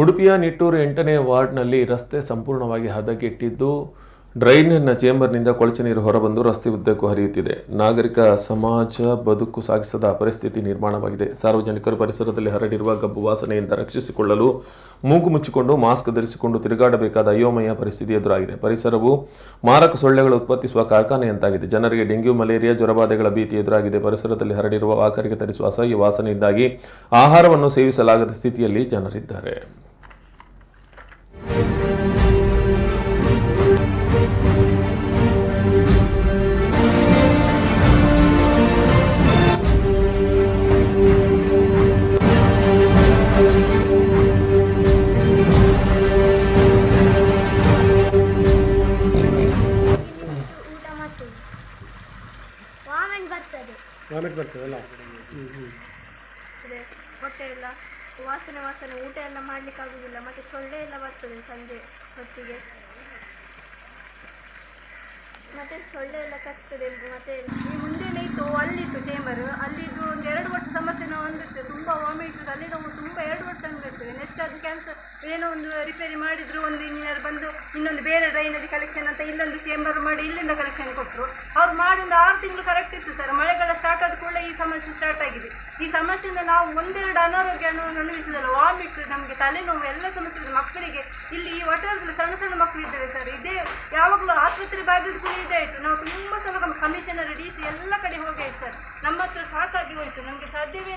ಉಡುಪಿಯ ನಿಟ್ಟೂರು ಎಂಟನೇ ವಾರ್ಡ್ನಲ್ಲಿ ರಸ್ತೆ ಸಂಪೂರ್ಣವಾಗಿ ಹದಗೆಟ್ಟಿದ್ದು, ಡ್ರೈನ್ನ ಚೇಂಬರ್ನಿಂದ ಕೊಳಚೆ ನೀರು ಹೊರಬಂದು ರಸ್ತೆ ಉದ್ದಕ್ಕೂ ಹರಿಯುತ್ತಿದೆ. ನಾಗರಿಕ ಸಮಾಜ ಬದುಕು ಸಾಗಿಸದ ಪರಿಸ್ಥಿತಿ ನಿರ್ಮಾಣವಾಗಿದೆ. ಸಾರ್ವಜನಿಕರು ಪರಿಸರದಲ್ಲಿ ಹರಡಿರುವ ಗಬ್ಬು ವಾಸನೆಯಿಂದ ರಕ್ಷಿಸಿಕೊಳ್ಳಲು ಮೂಗು ಮುಚ್ಚಿಕೊಂಡು ಮಾಸ್ಕ್ ಧರಿಸಿಕೊಂಡು ತಿರುಗಾಡಬೇಕಾದ ಅಯೋಮಯ ಪರಿಸ್ಥಿತಿ ಎದುರಾಗಿದೆ. ಪರಿಸರವು ಮಾರಕ ಸೊಳ್ಳೆಗಳು ಉತ್ಪತ್ತಿಸುವ ಕಾರ್ಖಾನೆಯಂತಾಗಿದೆ. ಜನರಿಗೆ ಡೆಂಗ್ಯೂ, ಮಲೇರಿಯಾ, ಜ್ವರಬಾಧೆಗಳ ಭೀತಿ ಎದುರಾಗಿದೆ. ಪರಿಸರದಲ್ಲಿ ಹರಡಿರುವ ಆಕರಿಗೆ ತರಿಸುವ ಅಸಹ್ಯ ವಾಸನೆಯಿಂದಾಗಿ ಆಹಾರವನ್ನು ಸೇವಿಸಲಾಗದ ಸ್ಥಿತಿಯಲ್ಲಿ ಜನರಿದ್ದಾರೆ. ವಾಮೆಂಟ್ ಬರ್ತದೆ. ಅಲ್ಲ ಬರ್ತದಲ್ಲ? ಹೊಟ್ಟೆ ಎಲ್ಲ ವಾಸನೆ ವಾಸನೆ ಊಟ ಎಲ್ಲ ಮಾಡ್ಲಿಕ್ಕೆ ಆಗುದಿಲ್ಲ ಮತ್ತೆ ಸೊಳ್ಳೆ ಎಲ್ಲ ಬರ್ತದೆ ಸಂಜೆ ಹೊತ್ತಿಗೆ. ಮತ್ತೆ ಸೊಳ್ಳೆ ಎಲ್ಲ ಕಚ್ತದೆ ಮತ್ತೆ ಈ ಮುಂದೆನೇ ಇತ್ತು ಅಲ್ಲಿತ್ತು ಚೇಂಬರ್ ಅಲ್ಲಿದ್ದು ಒಂದು ಎರಡು ವರ್ಷ ಸಮಸ್ಯೆ ನಾವು ಅನುಭವಿಸ್ತೇವೆ ತುಂಬ ವಾಮಿಟ್ ಅಲ್ಲಿ ನಾವು ತುಂಬ ಎರಡು ವರ್ಷ ಅನುಭವಿಸ್ತೇವೆ ನೆಕ್ಸ್ಟ್ ಅದು ಕ್ಯಾನ್ಸರ್ ಏನೋ ಒಂದು ರಿಪೇರಿ ಮಾಡಿದ್ರು ಒಂದು ಇಂಜಿನಿಯರ್ ಬಂದು ಇನ್ನೊಂದು ಬೇರೆ ಡ್ರೈನಲ್ಲಿ ಕಲೆಕ್ಷನ್ ಅಂತ ಇಲ್ಲೊಂದು ಚೇಂಬರ್ ಮಾಡಿ ಇಲ್ಲಿಂದ ಕಲೆಕ್ಷನ್ ಕೊಟ್ಟರು ಅವ್ರು ಮಾಡಿ ಒಂದು ಆರು ತಿಂಗಳು ಕರೆಕ್ಟ್ ಇತ್ತು ಸರ್ ಮಳೆಗಾಲ ಸ್ಟಾರ್ಟ್ ಆದ ಕೂಡಲೇ ಈ ಸಮಸ್ಯೆ ಸ್ಟಾರ್ಟ್ ಆಗಿದೆ. ಈ ಸಮಸ್ಯೆಯಿಂದ ನಾವು ಒಂದೆರಡು ಅನಾರೋಗ್ಯವನ್ನು ಅನುಭವಿಸಿದಲ್ಲ ವಾಮಿಟ್ ನಮಗೆ ತಲೆನೋವು, ಎಲ್ಲ ಸಮಸ್ಯೆ ಮಕ್ಕಳಿಗೆ. ಇಲ್ಲಿ ಈ ವಠಾರದಲ್ಲಿ ಸಣ್ಣ ಸಣ್ಣ ಮಕ್ಕಳು ಇದ್ದಾರೆ ಸರ್ ಇದೇ ಯಾವಾಗಲೂ ಆಸ್ಪತ್ರೆ ಬಾಗಿಲು ಕೂಡ ಇದೆ ಆಯಿತು. ನಾವು ತುಂಬ ಸಲ ಕಮಿಷನರ್ ಡಿ ಸಿ ಎಲ್ಲ ಕಡೆ ಹೋಗಿ ಸರ್ ನಮ್ಮ ಹತ್ರ ಸಾಕಾಗಿ ಹೋಯಿತು. ನಮಗೆ ಸಾಧ್ಯವೇ